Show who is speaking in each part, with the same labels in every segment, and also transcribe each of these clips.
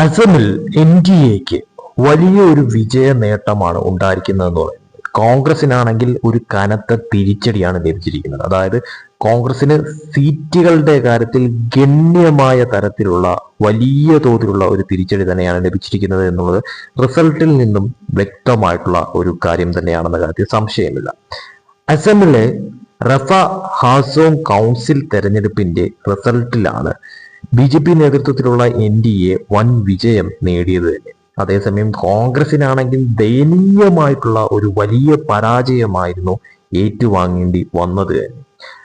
Speaker 1: അസമിൽ N D എക്ക് വലിയൊരു വിജയ നേട്ടമാണ് ഉണ്ടായിരിക്കുന്നതെന്ന് പറയുന്നത്. കോൺഗ്രസിനാണെങ്കിൽ ഒരു കനത്ത തിരിച്ചടിയാണ് ലഭിച്ചിരിക്കുന്നത്. അതായത് കോൺഗ്രസിന് സീറ്റുകളുടെ കാര്യത്തിൽ ഗണ്യമായ തരത്തിലുള്ള വലിയ തോതിലുള്ള ഒരു തിരിച്ചടി തന്നെയാണ് ലഭിച്ചിരിക്കുന്നത് എന്നുള്ളത് റിസൾട്ടിൽ നിന്നും വ്യക്തമായിട്ടുള്ള ഒരു കാര്യം തന്നെയാണെന്ന കാര്യത്തിൽ സംശയമില്ല. അസമിലെ റഫ ഹാസോങ് കൗൺസിൽ തെരഞ്ഞെടുപ്പിന്റെ റിസൾട്ടിലാണ് ബി ജെ പി നേതൃത്വത്തിലുള്ള എൻ ഡി എ വൻ വിജയം നേടിയത് തന്നെ. അതേസമയം കോൺഗ്രസിനാണെങ്കിൽ ദയനീയമായിട്ടുള്ള ഒരു വലിയ പരാജയമായിരുന്നു ഏറ്റുവാങ്ങേണ്ടി വന്നത് തന്നെ.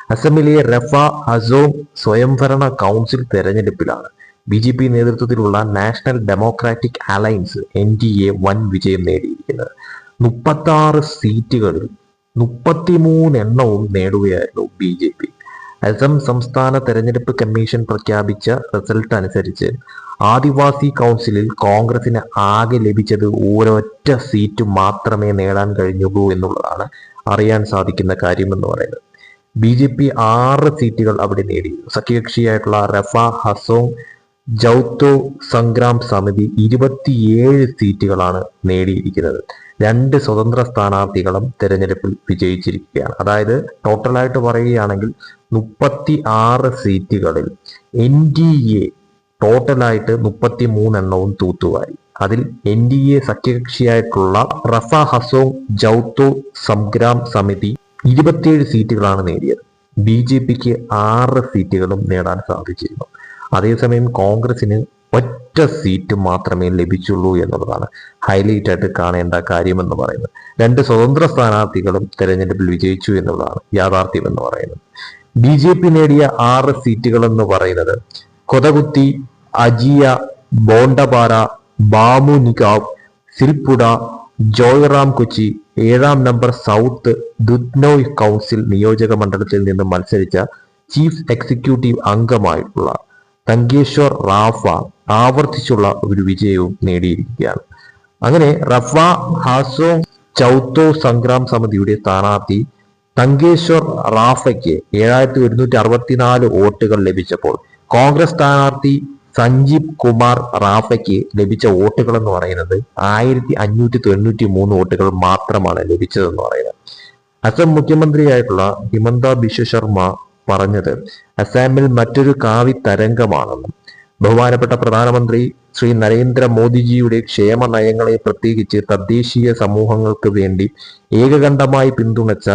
Speaker 1: അസമിലെ റഫ ഹസോങ് സ്വയംഭരണ കൗൺസിൽ തെരഞ്ഞെടുപ്പിലാണ് ബി ജെ പി നേതൃത്വത്തിലുള്ള National Democratic Alliance N D A വൻ വിജയം നേടിയിരിക്കുന്നത്. മുപ്പത്തി ആറ് സീറ്റുകളിൽ മുപ്പത്തിമൂന്ന് എണ്ണവും നേടുകയായിരുന്നു ബി ജെ പി. അസം സംസ്ഥാന തെരഞ്ഞെടുപ്പ് കമ്മീഷൻ പ്രഖ്യാപിച്ച റിസൾട്ട് അനുസരിച്ച് ആദിവാസി കൗൺസിലിൽ കോൺഗ്രസിന് ആകെ ലഭിച്ചത് ഒരൊറ്റ സീറ്റ് മാത്രമേ നേടാൻ കഴിഞ്ഞുള്ളൂ എന്നുള്ളതാണ് അറിയാൻ സാധിക്കുന്ന കാര്യം എന്ന് പറയുന്നത്. ബി ജെ പി ആറ് സീറ്റുകൾ അവിടെ നേടി. സഖ്യകക്ഷിയായിട്ടുള്ള റഫ ഹസോങ് ജൗത്തോ സംഗ്രാം സമിതി ഇരുപത്തിയേഴ് സീറ്റുകളാണ് നേടിയിരിക്കുന്നത്. രണ്ട് സ്വതന്ത്ര സ്ഥാനാർത്ഥികളും തെരഞ്ഞെടുപ്പിൽ വിജയിച്ചിരിക്കുകയാണ്. അതായത് ടോട്ടലായിട്ട് പറയുകയാണെങ്കിൽ മുപ്പത്തി ആറ് സീറ്റുകളിൽ എൻ ഡി എ ടോട്ടലായിട്ട് മുപ്പത്തി മൂന്നെണ്ണവും തൂത്തുവാരി. അതിൽ എൻ ഡി എ സഖ്യകക്ഷിയായിട്ടുള്ള റഫ ഹസോങ് ജൗത്തോ സംഗ്രാം സമിതി ഇരുപത്തിയേഴ് സീറ്റുകളാണ് നേടിയത്. ബി ജെ പിക്ക് ആറ് സീറ്റുകളും നേടാൻ സാധിച്ചിരുന്നു. അതേസമയം കോൺഗ്രസിന് ഒറ്റ സീറ്റ് മാത്രമേ ലഭിച്ചുള്ളൂ എന്നുള്ളതാണ്. ഹൈലൈറ്റ് ആയിട്ട് കാണേണ്ട കാര്യമെന്ന് പറയുന്നത്. രണ്ട് സ്വതന്ത്ര സ്ഥാനാർത്ഥികളും തെരഞ്ഞെടുപ്പിൽ വിജയിച്ചു എന്നുള്ളതാണ് യാഥാർത്ഥ്യം എന്ന് പറയുന്നത്. ബി ജെ പി നേടിയ ആറ് സീറ്റുകൾ എന്ന് പറയുന്നത് കൊതകുത്തി അജിയ ബോണ്ടപാറ ബാമു നിഗാവ് സിൽപുട ജോയ്റാം കൊച്ചി ഏഴാം നമ്പർ സൗത്ത് ദുദ്നോയ് കൗൺസിൽ നിയോജക മണ്ഡലത്തിൽ നിന്ന് മത്സരിച്ച ചീഫ് എക്സിക്യൂട്ടീവ് അംഗമായിട്ടുള്ള തങ്കേശ്വർ റാഫ ആവർത്തിച്ചുള്ള ഒരു വിജയവും നേടിയിരിക്കുകയാണ്. അങ്ങനെ റഫ ഹാസോ ചൗത്തോ സംഗ്രാം സമിതിയുടെ സ്ഥാനാർത്ഥി തങ്കേശ്വർ റാഫയ്ക്ക് ഏഴായിരത്തി ഒരുന്നൂറ്റി അറുപത്തിനാല് വോട്ടുകൾ ലഭിച്ചപ്പോൾ കോൺഗ്രസ് സ്ഥാനാർത്ഥി സഞ്ജീവ് കുമാർ റാഫയ്ക്ക് ലഭിച്ച വോട്ടുകൾ എന്ന് പറയുന്നത് ആയിരത്തി അഞ്ഞൂറ്റി തൊണ്ണൂറ്റി മൂന്ന് വോട്ടുകൾ മാത്രമാണ് ലഭിച്ചതെന്ന് പറയുന്നത്. അസം മുഖ്യമന്ത്രിയായിട്ടുള്ള ഹിമന്ത ബിശ്വ ശർമ്മ പറഞ്ഞത്. അസാമിൽ മറ്റൊരു കാവി തരംഗമാണെന്നും ബഹുമാനപ്പെട്ട പ്രധാനമന്ത്രി ശ്രീ നരേന്ദ്ര മോദിജിയുടെ ക്ഷേമ നയങ്ങളെ പ്രത്യേകിച്ച് തദ്ദേശീയ സമൂഹങ്ങൾക്ക് വേണ്ടി ഏകകണ്ഠമായി പിന്തുണച്ച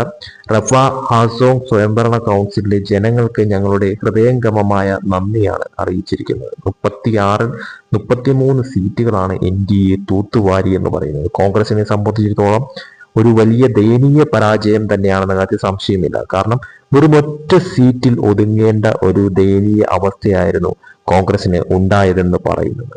Speaker 1: റഫ ഹാസോങ് സ്വയംഭരണ കൗൺസിലിലെ ജനങ്ങൾക്ക് ഞങ്ങളുടെ ഹൃദയംഗമമായ നന്ദിയാണ് അറിയിച്ചിരിക്കുന്നത്. മുപ്പത്തിയാറ് മുപ്പത്തിമൂന്ന് സീറ്റുകളാണ് എൻ ഡി എ തൂത്തുവാരി എന്ന് പറയുന്നത്. കോൺഗ്രസിനെ സംബന്ധിച്ചിടത്തോളം ഒരു വലിയ ദയനീയ പരാജയം തന്നെയാണെന്ന കാര്യത്തിൽ സംശയമില്ല. കാരണം വെറും ഒറ്റ സീറ്റിൽ ഒതുങ്ങേണ്ട ഒരു ദയനീയ അവസ്ഥയായിരുന്നു കോൺഗ്രസിന് ഉണ്ടായതെന്ന് പറയുന്നത്.